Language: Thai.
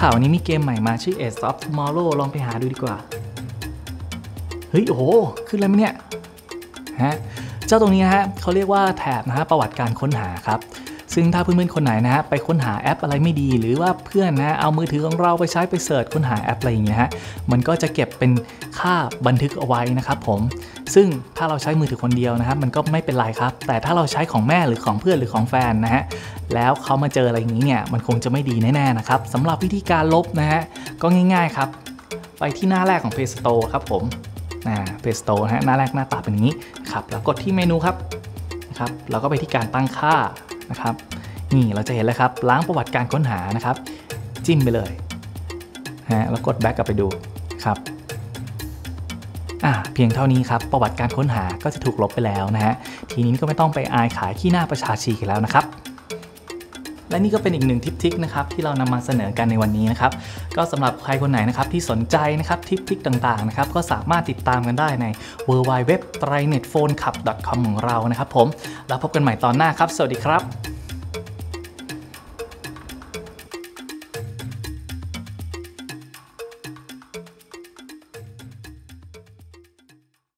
ข่าวนี้มีเกมใหม่มาชื่อ Age of Tomorrow ลองไปหาดูดีกว่า เฮ้ย โอ้โห ขึ้นแล้วไหมเนี่ย ฮะ เจ้าตรงนี้นะฮะเขาเรียกว่าแถบนะฮะประวัติการค้นหาครับ ซึ่งถ้าเพื่อนๆคนไหนนะฮะไปค้นหาแอปอะไรไม่ดี หรือว่าเพื่อนนะเอามือถือของเราไปใช้ไปเสิร์ชค้นหาแอปอะไรอย่างเงี้ยฮะมันก็จะเก็บเป็นค่าบันทึกเอาไว้นะครับผม ซึ่งถ้าเราใช้มือถือคนเดียวนะครับมันก็ไม่เป็นไรครับ แต่ถ้าเราใช้ของแม่หรือของเพื่อนหรือของแฟนนะฮะแล้วเขามาเจออะไรอย่างนี้เนี่ยมันคงจะไม่ดีแน่ๆนะครับสำหรับวิธีการลบนะฮะก็ง่ายๆครับ ไปที่หน้าแรกของ Play Store ครับผมนะ Play Store นะฮะหน้าแรกหน้าตาเป็นอย่างนี้ครับแล้วกดที่เมนูครับนะครับเราก็ไปที่การตั้งค่า นะครับ นี่เราจะเห็นเลยครับ ล้างประวัติการค้นหานะครับ จิ้มไปเลยฮะแล้วกดแบ็กกลับไปดูครับอ่าเพียงเท่านี้ครับ ประวัติการค้นหาก็จะถูกลบไปแล้วนะฮะทีนี้ก็ไม่ต้องไปอายขายขี้หน้าประชาชีกันแล้วนะครับ และนี่ก็เป็นอีกหนึ่งทิปทิกนะครับที่เรานำมาเสนอกันในวันนี้นะครับก็สำหรับใครคนไหนนะครับที่สนใจนะครับทิปทิกต่างๆนะครับก็สามารถติดตามกันได้ใน w w w t r i n e t p h o n e c l u b c o m ของเรานะครับผมแล้วพบกันใหม่ตอนหน้าครับ สวัสดีครับ